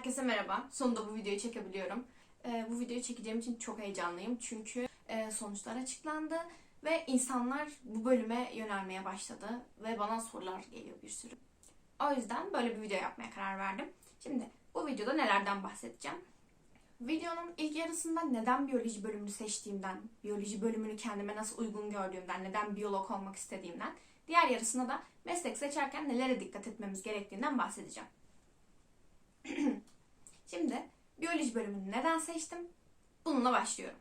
Herkese merhaba. Sonunda bu videoyu çekebiliyorum. Ee, bu videoyu çekeceğim için çok heyecanlıyım. Çünkü e, sonuçlar açıklandı ve insanlar bu bölüme yönelmeye başladı. Ve bana sorular geliyor bir sürü. O yüzden böyle bir video yapmaya karar verdim. Şimdi bu videoda nelerden bahsedeceğim? Videonun ilk yarısında neden biyoloji bölümünü seçtiğimden, biyoloji bölümünü kendime nasıl uygun gördüğümden, neden biyolog olmak istediğimden, diğer yarısında da meslek seçerken nelere dikkat etmemiz gerektiğinden bahsedeceğim. Şimdi biyoloji bölümünü neden seçtim? Bununla başlıyorum.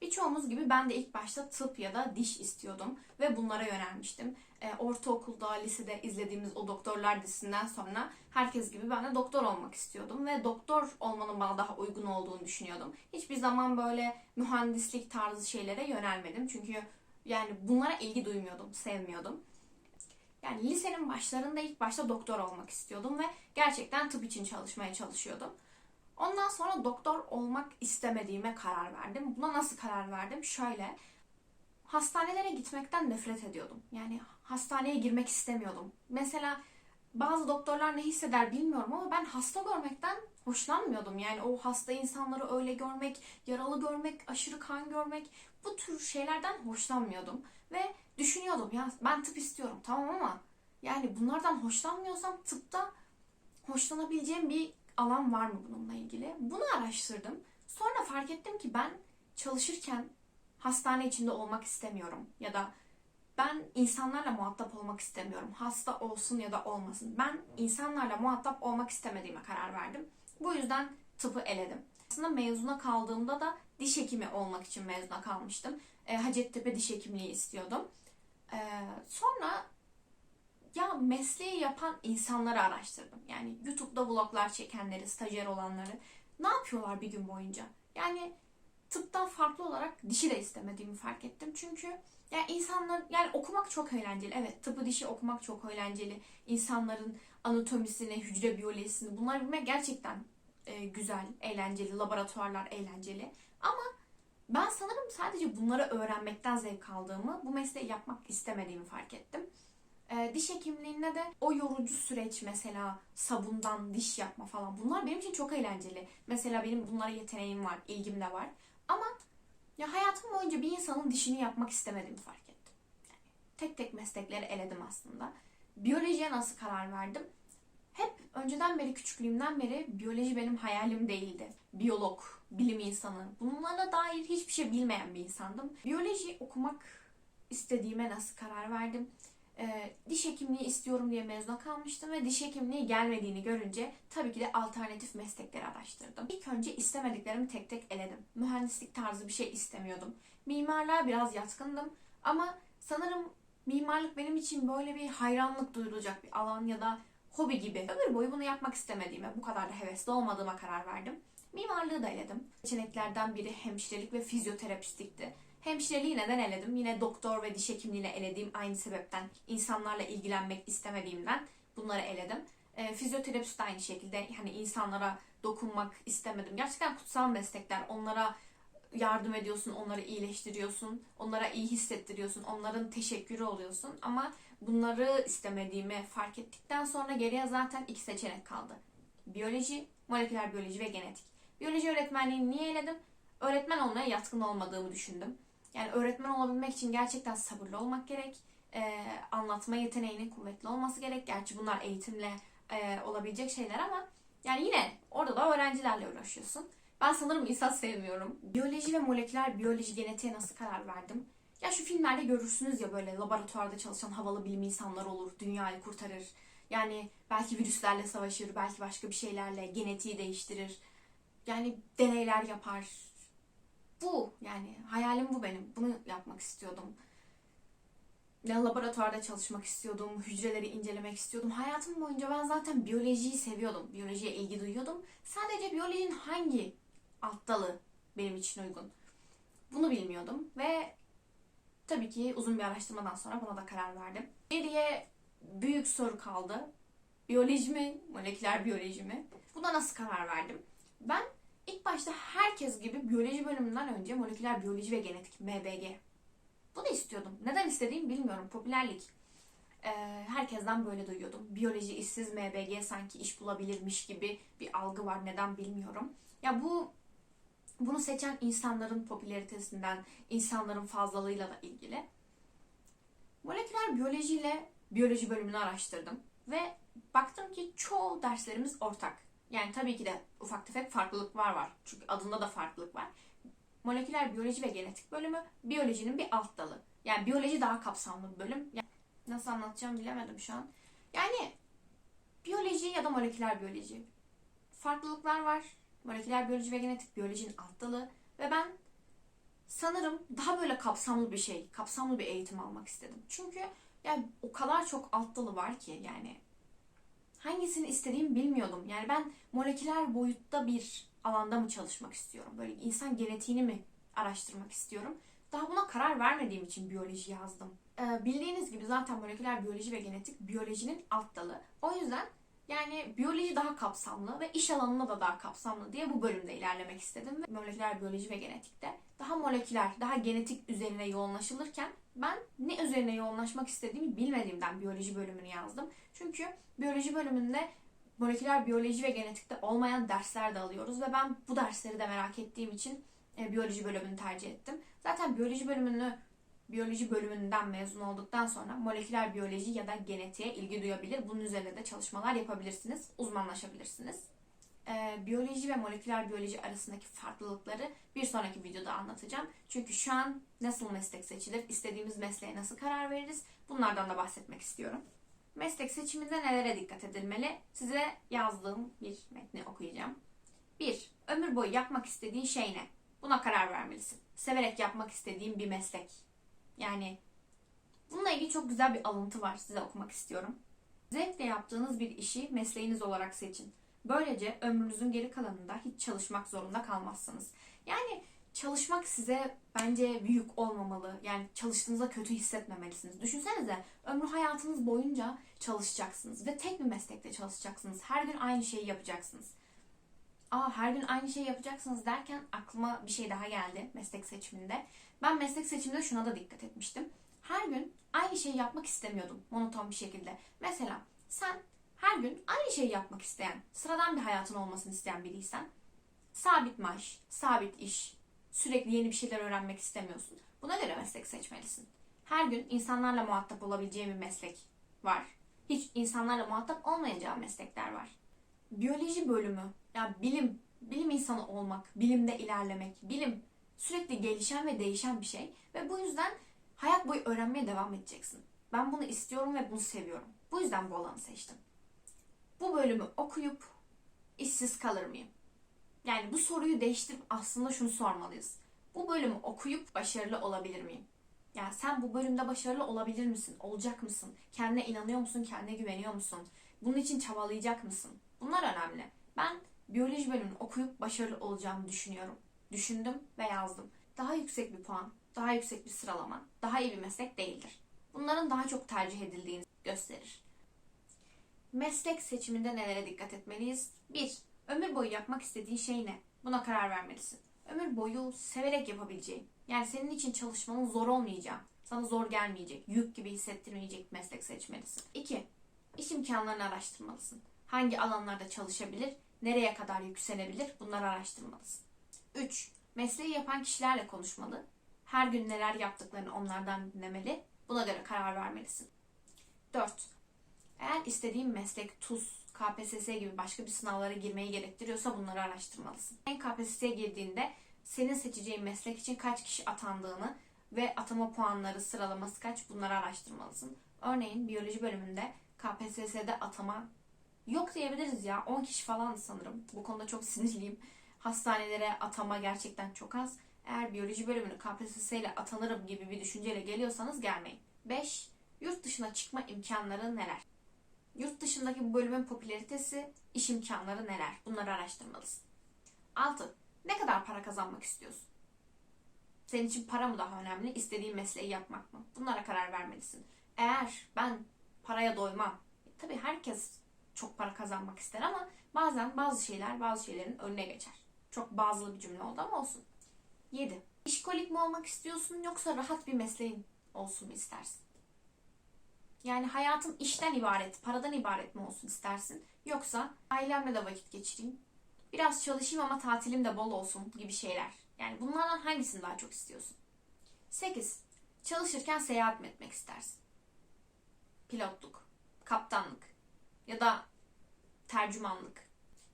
Birçoğumuz gibi ben de ilk başta tıp ya da diş istiyordum ve bunlara yönelmiştim. E, ortaokulda, lisede izlediğimiz o doktorlar dizisinden sonra herkes gibi ben de doktor olmak istiyordum ve doktor olmanın bana daha uygun olduğunu düşünüyordum. Hiçbir zaman böyle mühendislik tarzı şeylere yönelmedim çünkü yani bunlara ilgi duymuyordum, sevmiyordum. Yani lisenin başlarında ilk başta doktor olmak istiyordum ve gerçekten tıp için çalışmaya çalışıyordum. Ondan sonra doktor olmak istemediğime karar verdim. Buna nasıl karar verdim? Şöyle. Hastanelere gitmekten nefret ediyordum. Yani hastaneye girmek istemiyordum. Mesela bazı doktorlar ne hisseder bilmiyorum ama ben hasta görmekten hoşlanmıyordum. Yani o hasta insanları öyle görmek, yaralı görmek, aşırı kan görmek bu tür şeylerden hoşlanmıyordum. Ve düşünüyordum ya ben tıp istiyorum tamam ama yani bunlardan hoşlanmıyorsam tıpta hoşlanabileceğim bir alan var mı bununla ilgili? Bunu araştırdım. Sonra fark ettim ki ben çalışırken hastane içinde olmak istemiyorum ya da ben insanlarla muhatap olmak istemiyorum. Hasta olsun ya da olmasın. Ben insanlarla muhatap olmak istemediğime karar verdim. Bu yüzden tıpı eledim. Aslında mezuna kaldığımda da diş hekimi olmak için mezuna kalmıştım. E, Hacettepe diş hekimliği istiyordum. E, sonra ya mesleği yapan insanları araştırdım. Yani YouTube'da vloglar çekenleri, stajyer olanları. Ne yapıyorlar bir gün boyunca? Yani tıptan farklı olarak dişi de istemediğimi fark ettim. Çünkü yani insanlar yani okumak çok eğlenceli. Evet tıpı dişi okumak çok eğlenceli. İnsanların anatomisini, hücre biyolojisini bunları bilmek gerçekten e, güzel, eğlenceli. Laboratuvarlar eğlenceli. Ama ben sanırım sadece bunları öğrenmekten zevk aldığımı, bu mesleği yapmak istemediğimi fark ettim. E, diş hekimliğinde de o yorucu süreç mesela sabundan diş yapma falan bunlar benim için çok eğlenceli. Mesela benim bunlara yeteneğim var, ilgim de var. Ama ya hayatım boyunca bir insanın dişini yapmak istemediğimi fark ettim. Yani tek tek meslekleri eledim aslında. Biyolojiye nasıl karar verdim? Hep önceden beri küçüklüğümden beri biyoloji benim hayalim değildi. Biyolog, bilim insanı. Bunlara dair hiçbir şey bilmeyen bir insandım. Biyoloji okumak istediğime nasıl karar verdim? Ee, diş hekimliği istiyorum diye mezuna kalmıştım ve diş hekimliği gelmediğini görünce tabii ki de alternatif meslekleri araştırdım. İlk önce istemediklerimi tek tek eledim. Mühendislik tarzı bir şey istemiyordum. Mimarlığa biraz yatkındım ama sanırım mimarlık benim için böyle bir hayranlık duyulacak bir alan ya da hobi gibi. Ömür boyu bunu yapmak istemediğime, bu kadar da hevesli olmadığıma karar verdim. Mimarlığı da eledim. Seçeneklerden biri hemşirelik ve fizyoterapistlikti. Hemşireliği neden eledim? Yine doktor ve diş hekimliğine elediğim aynı sebepten. insanlarla ilgilenmek istemediğimden bunları eledim. E, fizyoterapist de aynı şekilde hani insanlara dokunmak istemedim. Gerçekten kutsal meslekler. Onlara yardım ediyorsun, onları iyileştiriyorsun, onlara iyi hissettiriyorsun, onların teşekkürü oluyorsun. Ama bunları istemediğimi fark ettikten sonra geriye zaten iki seçenek kaldı. Biyoloji, moleküler biyoloji ve genetik. Biyoloji öğretmenliğini niye eledim? Öğretmen olmaya yatkın olmadığımı düşündüm. Yani öğretmen olabilmek için gerçekten sabırlı olmak gerek. Ee, anlatma yeteneğinin kuvvetli olması gerek. Gerçi bunlar eğitimle e, olabilecek şeyler ama yani yine orada da öğrencilerle uğraşıyorsun. Ben sanırım insan sevmiyorum. Biyoloji ve moleküler biyoloji genetiğe nasıl karar verdim? Ya şu filmlerde görürsünüz ya böyle laboratuvarda çalışan havalı bilim insanlar olur, dünyayı kurtarır. Yani belki virüslerle savaşır, belki başka bir şeylerle genetiği değiştirir. Yani deneyler yapar. Bu yani hayalim bu benim. Bunu yapmak istiyordum. Ya laboratuvarda çalışmak istiyordum, hücreleri incelemek istiyordum. Hayatım boyunca ben zaten biyolojiyi seviyordum. Biyolojiye ilgi duyuyordum. Sadece biyolojinin hangi alt dalı benim için uygun? Bunu bilmiyordum ve tabii ki uzun bir araştırmadan sonra buna da karar verdim. Geriye büyük soru kaldı. Biyoloji mi, moleküler biyoloji mi? Buna nasıl karar verdim? Ben ilk başta herkes gibi biyoloji bölümünden önce moleküler biyoloji ve genetik MBG. Bunu istiyordum. Neden istediğimi bilmiyorum. Popülerlik. Ee, herkesten böyle duyuyordum. Biyoloji işsiz MBG sanki iş bulabilirmiş gibi bir algı var. Neden bilmiyorum. Ya bu bunu seçen insanların popülaritesinden, insanların fazlalığıyla da ilgili. Moleküler biyolojiyle biyoloji bölümünü araştırdım ve baktım ki çoğu derslerimiz ortak. Yani tabii ki de ufak tefek farklılıklar var. Çünkü adında da farklılık var. Moleküler biyoloji ve genetik bölümü biyolojinin bir alt dalı. Yani biyoloji daha kapsamlı bir bölüm. Yani nasıl anlatacağım bilemedim şu an. Yani biyoloji ya da moleküler biyoloji. Farklılıklar var. Moleküler biyoloji ve genetik biyolojinin alt dalı. Ve ben sanırım daha böyle kapsamlı bir şey, kapsamlı bir eğitim almak istedim. Çünkü yani o kadar çok alt dalı var ki yani hangisini istediğimi bilmiyordum. Yani ben moleküler boyutta bir alanda mı çalışmak istiyorum? Böyle insan genetiğini mi araştırmak istiyorum? Daha buna karar vermediğim için biyoloji yazdım. Ee, bildiğiniz gibi zaten moleküler biyoloji ve genetik biyolojinin alt dalı. O yüzden yani biyoloji daha kapsamlı ve iş alanına da daha kapsamlı diye bu bölümde ilerlemek istedim. Ve moleküler biyoloji ve genetikte daha moleküler, daha genetik üzerine yoğunlaşılırken ben ne üzerine yoğunlaşmak istediğimi bilmediğimden biyoloji bölümünü yazdım. Çünkü biyoloji bölümünde moleküler biyoloji ve genetikte olmayan dersler de alıyoruz ve ben bu dersleri de merak ettiğim için e, biyoloji bölümünü tercih ettim. Zaten biyoloji bölümünü biyoloji bölümünden mezun olduktan sonra moleküler biyoloji ya da genetiğe ilgi duyabilir. Bunun üzerine de çalışmalar yapabilirsiniz, uzmanlaşabilirsiniz. Ee, biyoloji ve moleküler biyoloji arasındaki farklılıkları bir sonraki videoda anlatacağım. Çünkü şu an nasıl meslek seçilir, istediğimiz mesleğe nasıl karar veririz bunlardan da bahsetmek istiyorum. Meslek seçiminde nelere dikkat edilmeli? Size yazdığım bir metni okuyacağım. 1. Ömür boyu yapmak istediğin şey ne? Buna karar vermelisin. Severek yapmak istediğin bir meslek. Yani bununla ilgili çok güzel bir alıntı var size okumak istiyorum. Zevkle yaptığınız bir işi mesleğiniz olarak seçin. Böylece ömrünüzün geri kalanında hiç çalışmak zorunda kalmazsınız. Yani çalışmak size bence büyük olmamalı. Yani çalıştığınızda kötü hissetmemelisiniz. Düşünsenize ömrü hayatınız boyunca çalışacaksınız ve tek bir meslekte çalışacaksınız. Her gün aynı şeyi yapacaksınız. Aa her gün aynı şeyi yapacaksınız derken aklıma bir şey daha geldi meslek seçiminde. Ben meslek seçiminde şuna da dikkat etmiştim. Her gün aynı şeyi yapmak istemiyordum monoton bir şekilde. Mesela sen her gün aynı şeyi yapmak isteyen, sıradan bir hayatın olmasını isteyen biriysen, sabit maaş, sabit iş, sürekli yeni bir şeyler öğrenmek istemiyorsun. Buna göre meslek seçmelisin. Her gün insanlarla muhatap olabileceğin bir meslek var. Hiç insanlarla muhatap olmayacağın meslekler var. Biyoloji bölümü, ya bilim, bilim insanı olmak, bilimde ilerlemek, bilim sürekli gelişen ve değişen bir şey ve bu yüzden hayat boyu öğrenmeye devam edeceksin. Ben bunu istiyorum ve bunu seviyorum. Bu yüzden bu alanı seçtim. Bu bölümü okuyup işsiz kalır mıyım? Yani bu soruyu değiştirip aslında şunu sormalıyız. Bu bölümü okuyup başarılı olabilir miyim? Yani sen bu bölümde başarılı olabilir misin? Olacak mısın? Kendine inanıyor musun? Kendine güveniyor musun? Bunun için çabalayacak mısın? Bunlar önemli. Ben biyoloji bölümünü okuyup başarılı olacağımı düşünüyorum. Düşündüm ve yazdım. Daha yüksek bir puan, daha yüksek bir sıralama, daha iyi bir meslek değildir. Bunların daha çok tercih edildiğini gösterir. Meslek seçiminde nelere dikkat etmeliyiz? 1. Ömür boyu yapmak istediğin şey ne? Buna karar vermelisin. Ömür boyu severek yapabileceğin, yani senin için çalışmanın zor olmayacağı, sana zor gelmeyecek, yük gibi hissettirmeyecek meslek seçmelisin. 2. İş imkanlarını araştırmalısın. Hangi alanlarda çalışabilir, nereye kadar yükselebilir bunları araştırmalısın. 3. Mesleği yapan kişilerle konuşmalı. Her gün neler yaptıklarını onlardan dinlemeli. Buna göre karar vermelisin. 4. Eğer istediğin meslek TUS, KPSS gibi başka bir sınavlara girmeyi gerektiriyorsa bunları araştırmalısın. En KPSS'ye girdiğinde senin seçeceğin meslek için kaç kişi atandığını ve atama puanları sıralaması kaç bunları araştırmalısın. Örneğin biyoloji bölümünde KPSS'de atama yok diyebiliriz ya 10 kişi falan sanırım. Bu konuda çok sinirliyim. Hastanelere atama gerçekten çok az. Eğer biyoloji bölümünü KPSS ile atanırım gibi bir düşünceyle geliyorsanız gelmeyin. 5. Yurt dışına çıkma imkanları neler? Yurt dışındaki bu bölümün popülaritesi, iş imkanları neler? Bunları araştırmalısın. 6. Ne kadar para kazanmak istiyorsun? Senin için para mı daha önemli, istediğin mesleği yapmak mı? Bunlara karar vermelisin. Eğer ben paraya doymam, tabii herkes çok para kazanmak ister ama bazen bazı şeyler bazı şeylerin önüne geçer. Çok bazılı bir cümle oldu ama olsun. 7. İşkolik mi olmak istiyorsun yoksa rahat bir mesleğin olsun mu istersin? Yani hayatım işten ibaret, paradan ibaret mi olsun istersin? Yoksa ailemle de vakit geçireyim. Biraz çalışayım ama tatilim de bol olsun gibi şeyler. Yani bunlardan hangisini daha çok istiyorsun? 8. Çalışırken seyahat mi etmek istersin? Pilotluk, kaptanlık ya da tercümanlık.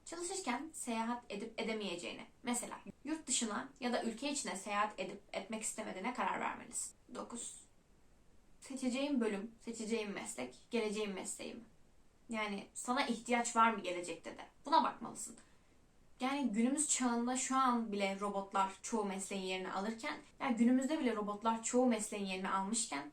Çalışırken seyahat edip edemeyeceğini, mesela yurt dışına ya da ülke içine seyahat edip etmek istemediğine karar vermelisin. 9. Seçeceğim bölüm, seçeceğim meslek, geleceğim mesleğim. Yani sana ihtiyaç var mı gelecekte de? Buna bakmalısın. Yani günümüz çağında şu an bile robotlar çoğu mesleğin yerini alırken, yani günümüzde bile robotlar çoğu mesleğin yerini almışken,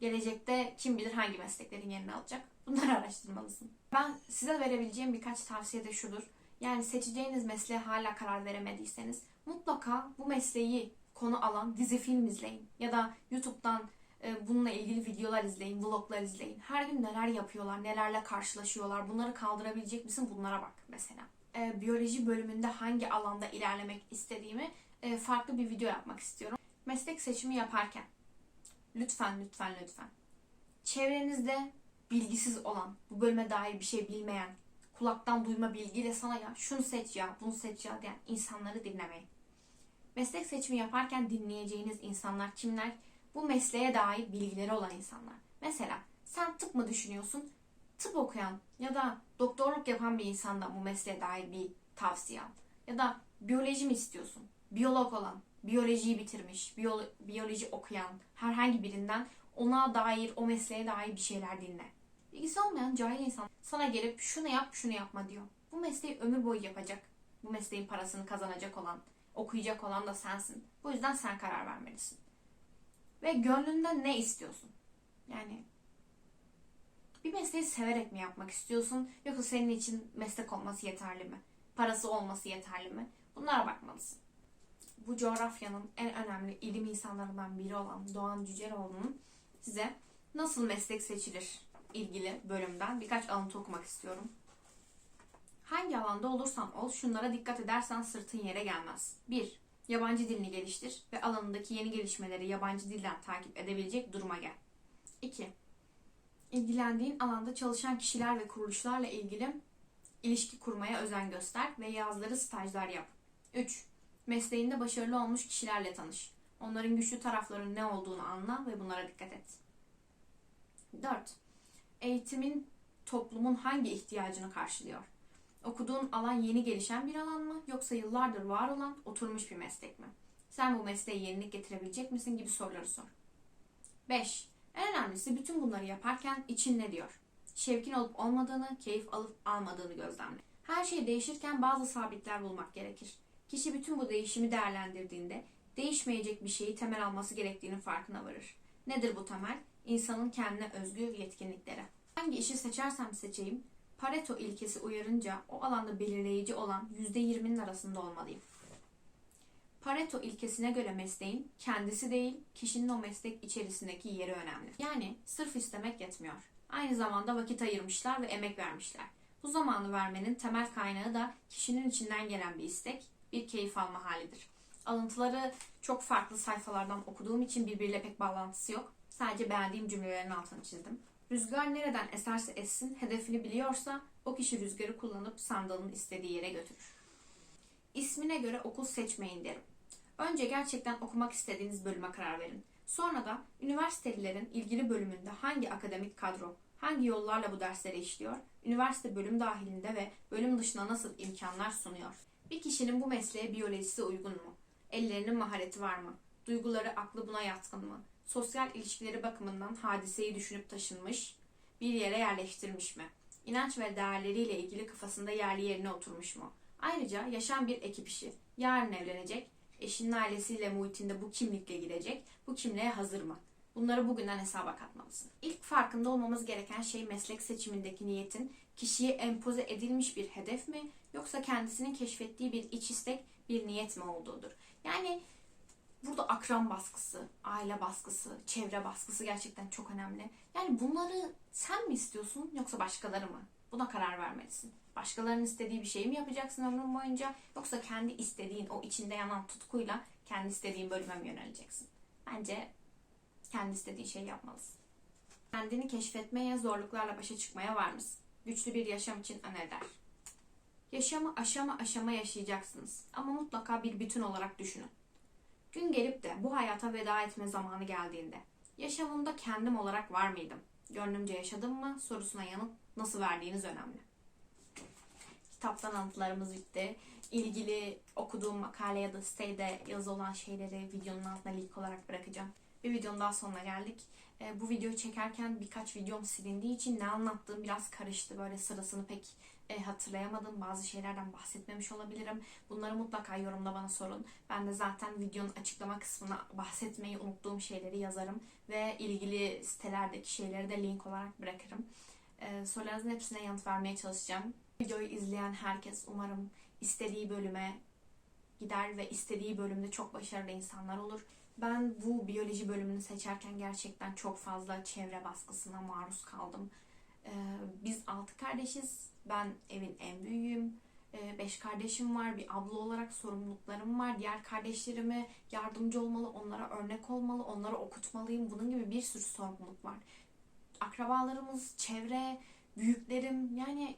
gelecekte kim bilir hangi mesleklerin yerini alacak? Bunları araştırmalısın. Ben size verebileceğim birkaç tavsiye de şudur. Yani seçeceğiniz mesleğe hala karar veremediyseniz mutlaka bu mesleği konu alan dizi film izleyin. Ya da YouTube'dan e, bununla ilgili videolar izleyin, vloglar izleyin. Her gün neler yapıyorlar, nelerle karşılaşıyorlar, bunları kaldırabilecek misin bunlara bak mesela. E, biyoloji bölümünde hangi alanda ilerlemek istediğimi e, farklı bir video yapmak istiyorum. Meslek seçimi yaparken lütfen lütfen lütfen çevrenizde bilgisiz olan, bu bölüme dair bir şey bilmeyen, kulaktan duyma bilgiyle sana ya şunu seç ya, bunu seç ya diyen insanları dinlemeyin. Meslek seçimi yaparken dinleyeceğiniz insanlar kimler? Bu mesleğe dair bilgileri olan insanlar. Mesela sen tıp mı düşünüyorsun? Tıp okuyan ya da doktorluk yapan bir insandan bu mesleğe dair bir tavsiye al. Ya da biyoloji mi istiyorsun? Biyolog olan, biyolojiyi bitirmiş, biyolo- biyoloji okuyan herhangi birinden ona dair, o mesleğe dair bir şeyler dinle. Bilgisi olmayan cahil insan sana gelip şunu yap, şunu yapma diyor. Bu mesleği ömür boyu yapacak. Bu mesleğin parasını kazanacak olan, okuyacak olan da sensin. Bu yüzden sen karar vermelisin. Ve gönlünden ne istiyorsun? Yani bir mesleği severek mi yapmak istiyorsun yoksa senin için meslek olması yeterli mi? Parası olması yeterli mi? Bunlara bakmalısın. Bu coğrafyanın en önemli ilim insanlarından biri olan Doğan Cüceloğlu'nun size nasıl meslek seçilir ilgili bölümden birkaç alıntı okumak istiyorum. Hangi alanda olursan ol şunlara dikkat edersen sırtın yere gelmez. 1. Yabancı dilini geliştir ve alanındaki yeni gelişmeleri yabancı dilden takip edebilecek duruma gel. 2. İlgilendiğin alanda çalışan kişiler ve kuruluşlarla ilgili ilişki kurmaya özen göster ve yazları stajlar yap. 3. Mesleğinde başarılı olmuş kişilerle tanış. Onların güçlü taraflarının ne olduğunu anla ve bunlara dikkat et. 4. Eğitimin toplumun hangi ihtiyacını karşılıyor? Okuduğun alan yeni gelişen bir alan mı yoksa yıllardır var olan oturmuş bir meslek mi? Sen bu mesleğe yenilik getirebilecek misin gibi soruları sor. 5. En önemlisi bütün bunları yaparken için ne diyor? Şevkin olup olmadığını, keyif alıp almadığını gözlemle. Her şey değişirken bazı sabitler bulmak gerekir. Kişi bütün bu değişimi değerlendirdiğinde değişmeyecek bir şeyi temel alması gerektiğinin farkına varır. Nedir bu temel? İnsanın kendine özgü yetkinlikleri. Hangi işi seçersem seçeyim, Pareto ilkesi uyarınca o alanda belirleyici olan %20'nin arasında olmalıyım. Pareto ilkesine göre mesleğin kendisi değil, kişinin o meslek içerisindeki yeri önemli. Yani sırf istemek yetmiyor. Aynı zamanda vakit ayırmışlar ve emek vermişler. Bu zamanı vermenin temel kaynağı da kişinin içinden gelen bir istek, bir keyif alma halidir. Alıntıları çok farklı sayfalardan okuduğum için birbiriyle pek bağlantısı yok. Sadece beğendiğim cümlelerin altını çizdim. Rüzgar nereden eserse essin, hedefini biliyorsa o kişi rüzgarı kullanıp sandalın istediği yere götürür. İsmine göre okul seçmeyin derim. Önce gerçekten okumak istediğiniz bölüme karar verin. Sonra da üniversitelilerin ilgili bölümünde hangi akademik kadro, hangi yollarla bu dersleri işliyor, üniversite bölüm dahilinde ve bölüm dışına nasıl imkanlar sunuyor. Bir kişinin bu mesleğe biyolojisi uygun mu? Ellerinin mahareti var mı? Duyguları, aklı buna yatkın mı? Sosyal ilişkileri bakımından hadiseyi düşünüp taşınmış, bir yere yerleştirmiş mi? İnanç ve değerleriyle ilgili kafasında yerli yerine oturmuş mu? Ayrıca yaşam bir ekip işi. Yarın evlenecek, eşinin ailesiyle muhitinde bu kimlikle gidecek, bu kimliğe hazır mı? Bunları bugünden hesaba katmalısın. İlk farkında olmamız gereken şey meslek seçimindeki niyetin kişiye empoze edilmiş bir hedef mi yoksa kendisinin keşfettiği bir iç istek, bir niyet mi olduğudur. Yani burada akran baskısı, aile baskısı, çevre baskısı gerçekten çok önemli. Yani bunları sen mi istiyorsun yoksa başkaları mı? Buna karar vermelisin. Başkalarının istediği bir şeyi mi yapacaksın ömrün boyunca yoksa kendi istediğin o içinde yanan tutkuyla kendi istediğin bölüme mi yöneleceksin? Bence kendi istediğin şeyi yapmalısın. Kendini keşfetmeye, zorluklarla başa çıkmaya var mısın? Güçlü bir yaşam için öneriler. Yaşamı aşama aşama yaşayacaksınız ama mutlaka bir bütün olarak düşünün. Gün gelip de bu hayata veda etme zamanı geldiğinde yaşamımda kendim olarak var mıydım? Gönlümce yaşadım mı? Sorusuna yanıt nasıl verdiğiniz önemli. Kitaptan anlatılarımız bitti. İlgili okuduğum makale ya da sitede yazı olan şeyleri videonun altına link olarak bırakacağım. Bir videonun daha sonuna geldik. E, bu videoyu çekerken birkaç videom silindiği için ne anlattığım biraz karıştı. Böyle sırasını pek e, hatırlayamadım. Bazı şeylerden bahsetmemiş olabilirim. Bunları mutlaka yorumda bana sorun. Ben de zaten videonun açıklama kısmına bahsetmeyi unuttuğum şeyleri yazarım. Ve ilgili sitelerdeki şeyleri de link olarak bırakırım. E, sorularınızın hepsine yanıt vermeye çalışacağım. Videoyu izleyen herkes umarım istediği bölüme gider ve istediği bölümde çok başarılı insanlar olur. Ben bu biyoloji bölümünü seçerken gerçekten çok fazla çevre baskısına maruz kaldım. Ee, biz altı kardeşiz. Ben evin en büyüğüyüm. Ee, beş kardeşim var. Bir abla olarak sorumluluklarım var. Diğer kardeşlerime yardımcı olmalı, onlara örnek olmalı, onları okutmalıyım. Bunun gibi bir sürü sorumluluk var. Akrabalarımız, çevre, büyüklerim yani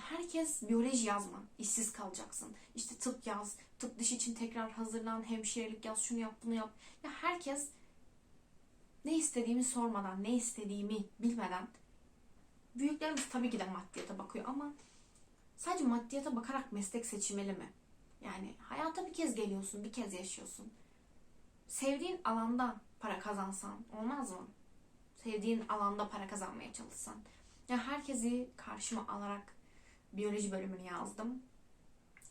herkes biyoloji yazma. işsiz kalacaksın. İşte tıp yaz, tıp dışı için tekrar hazırlan, hemşirelik yaz, şunu yap, bunu yap. Ya herkes ne istediğimi sormadan, ne istediğimi bilmeden büyüklerimiz tabii ki de maddiyata bakıyor ama sadece maddiyata bakarak meslek seçilmeli mi? Yani hayata bir kez geliyorsun, bir kez yaşıyorsun. Sevdiğin alanda para kazansan olmaz mı? Sevdiğin alanda para kazanmaya çalışsan. Ya herkesi karşıma alarak biyoloji bölümünü yazdım.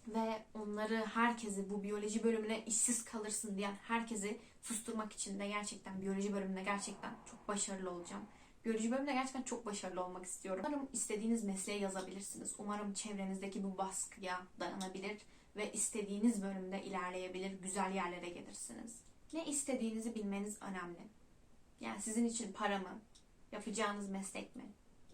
Ve onları herkesi bu biyoloji bölümüne işsiz kalırsın diyen herkesi susturmak için de gerçekten biyoloji bölümünde gerçekten çok başarılı olacağım. Biyoloji bölümünde gerçekten çok başarılı olmak istiyorum. Umarım istediğiniz mesleğe yazabilirsiniz. Umarım çevrenizdeki bu baskıya dayanabilir ve istediğiniz bölümde ilerleyebilir, güzel yerlere gelirsiniz. Ne istediğinizi bilmeniz önemli. Yani sizin için para mı, yapacağınız meslek mi,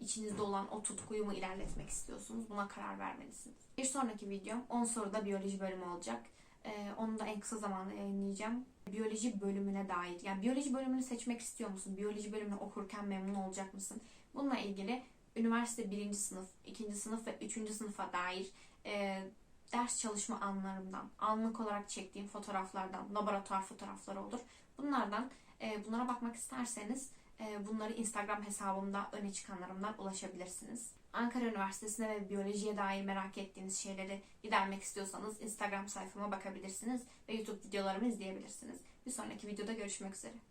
içinizde olan o tutkuyu mu ilerletmek istiyorsunuz? Buna karar vermelisiniz. Bir sonraki videom 10 soruda biyoloji bölümü olacak. Ee, onu da en kısa zamanda yayınlayacağım. Biyoloji bölümüne dair. Yani biyoloji bölümünü seçmek istiyor musun? Biyoloji bölümünü okurken memnun olacak mısın? Bununla ilgili üniversite birinci sınıf, ikinci sınıf ve üçüncü sınıfa dair e, ders çalışma anlarımdan, anlık olarak çektiğim fotoğraflardan, laboratuvar fotoğrafları olur. Bunlardan, e, bunlara bakmak isterseniz bunları Instagram hesabımda öne çıkanlarımdan ulaşabilirsiniz. Ankara Üniversitesi'ne ve biyolojiye dair merak ettiğiniz şeyleri gidermek istiyorsanız Instagram sayfama bakabilirsiniz ve YouTube videolarımı izleyebilirsiniz. Bir sonraki videoda görüşmek üzere.